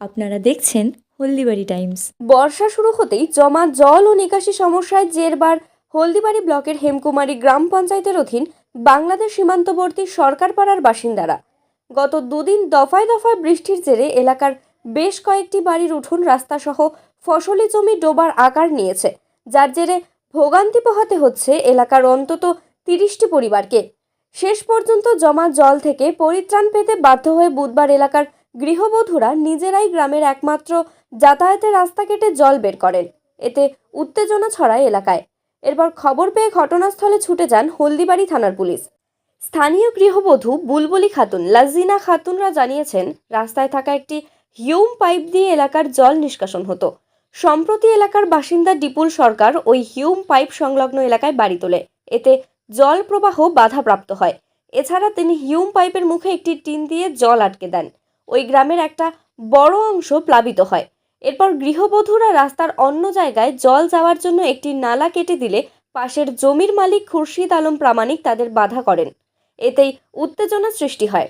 আপনারা দেখছেন হলদিবাড়ি টাইমস। বর্ষা শুরু হতেই জমা জল ও নিকাশি সমস্যায় জেরবার হলদিবাড়ি ব্লকের হেমকুমারী গ্রাম পঞ্চায়েতের অধীন বাংলাদেশ সীমান্তবর্তী সরকারপাড়ার বাসিন্দারা। গত দুদিন দফায় দফায় বৃষ্টির জেরে এলাকার বেশ কয়েকটি বাড়ির উঠোন, রাস্তাসহ ফসলি জমি ডোবার আকার নিয়েছে। যার জেরে ভোগান্তি পোহাতে হচ্ছে এলাকার অন্তত তিরিশটি পরিবারকে। শেষ পর্যন্ত জমা জল থেকে পরিত্রাণ পেতে বাধ্য হয়ে বুধবার এলাকার গৃহবধূরা নিজেরাই গ্রামের একমাত্র যাতায়াতের রাস্তা কেটে জল বের করেন। এতে উত্তেজনা ছড়ায় এলাকায়। এরপর খবর পেয়ে ঘটনাস্থলে ছুটে যান হলদিবাড়ি থানার পুলিশ। স্থানীয় গৃহবধূ বুলবুলি খাতুন, লাজিনা খাতুনরা জানিয়েছেন, রাস্তায় থাকা একটি হিউম পাইপ দিয়ে এলাকার জল নিষ্কাশন হতো। সম্প্রতি এলাকার বাসিন্দা ডিপুল সরকার ওই হিউম পাইপ সংলগ্ন এলাকায় বাড়ি তোলে। এতে জল প্রবাহ বাধাপ্রাপ্ত হয়। এছাড়া তিনি হিউম পাইপের মুখে একটি টিন দিয়ে জল আটকে দেন। ওই গ্রামের একটা বড় অংশ প্লাবিত হয়। এরপর গৃহবধূরা রাস্তার অন্য জায়গায় জল যাওয়ার জন্য একটি নালা কেটে দিলে পাশের জমির মালিক খুরশিদ আলম প্রামাণিক তাদের বাধা করেন। এতেই উত্তেজনা সৃষ্টি হয়।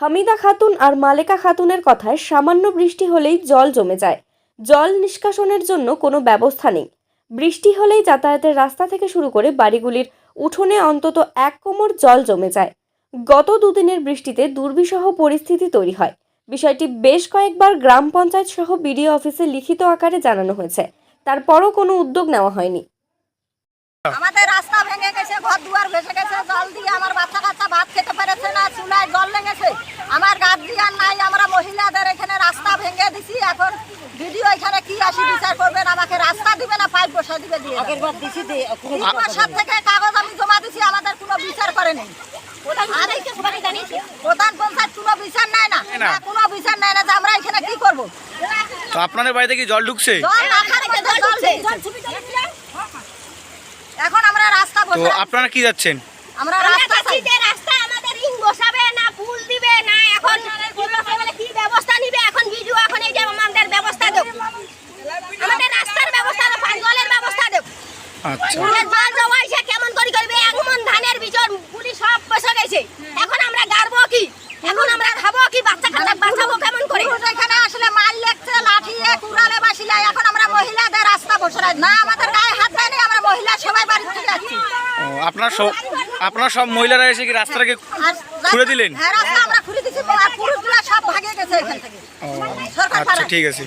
হামিদা খাতুন আর মালেকা খাতুনের কথায় সামান্য বৃষ্টি হলেই জল জমে যায়। জল নিষ্কাশনের জন্য কোনো ব্যবস্থা নেই। বৃষ্টি হলেই যাতায়াতের রাস্তা থেকে শুরু করে বাড়িগুলির উঠোনে অন্তত এক কোমর জল জমে যায়। গত দুদিনের বৃষ্টিতে দুর্বিষহ পরিস্থিতি তৈরি হয়। বিষয়টি বেশ কয়েকবার গ্রাম পঞ্চায়েত সহ বিডিও অফিসে লিখিত আকারে জানানো হয়েছে। তারপরও কোনো উদ্যোগ নেওয়া হয়নি। আমাদের রাস্তা ভেঙে গেছে ঘর দুয়ার ভেসে গেছে জল দিয়ে আমার বাচ্চা কাচ্চা ভাত খেতে পেরেছে না চুলায় জল লেগেছে আমার গার্জিয়ান নাই আমরা মহিলাদের এখানে রাস্তা ভেঙে দিছি এখন ভিডিও এখানে কি আসি বিচার করবেন আমাকে রাস্তা দিবে না পাইপ বসা দিবে দিয়ে আগের বার দিছি তিন বছর থেকে কাগজ আমি জমা দিছি আমাদের কোনো বিচার করেনি। প্রধান পঞ্চায়েত কোনো বিচার নেয় না। না। কোনো বিচার নেয় না যে আমরা এখানে কি করব তো আপনাদের বাড়িতে কি জল ঢুকছে। এখন আমরা রাস্তা তো আপনারা কি যাচ্ছেন? আমরা রাস্তা রাস্তা আমাদের ইং বসাবে না পুল দিবে না এখন বলে কি ব্যবস্থা নিবে এখন ভিডিও এখন এই যে আমাদের ব্যবস্থা দেব। আমাদের রাস্তার ব্যবস্থা জলের ব্যবস্থা দেব। আচ্ছা। জল জমা হয়েছে কেমন করে করবে? এমন ধানের বিচর পুলি সব বসে গেছে। এখন আমরা গাড়বো কি? এখন আমরা খাব কি? বাচ্চা কাচ্চা বাঁচাবো কেমন করে পুরুষ এখানে আসলে মাল লেগছে লাঠিয়ে কুড়ালে বাসিলায় এখন আমরা মহিলাদের রাস্তা না আমাদের গায়ে হাত দেয়নি আমরা মহিলা সবাই বাড়ি থেকে যাচ্ছি। আপনার সব আপনার সব মহিলারা এসে কি রাস্তাটাকে খুলে দিলেন? হ্যাঁ রাস্তা আমরা খুলে দিচ্ছি পুরুষগুলা সব ভাগে গেছে এখান থেকে। আচ্ছা ঠিক আছে।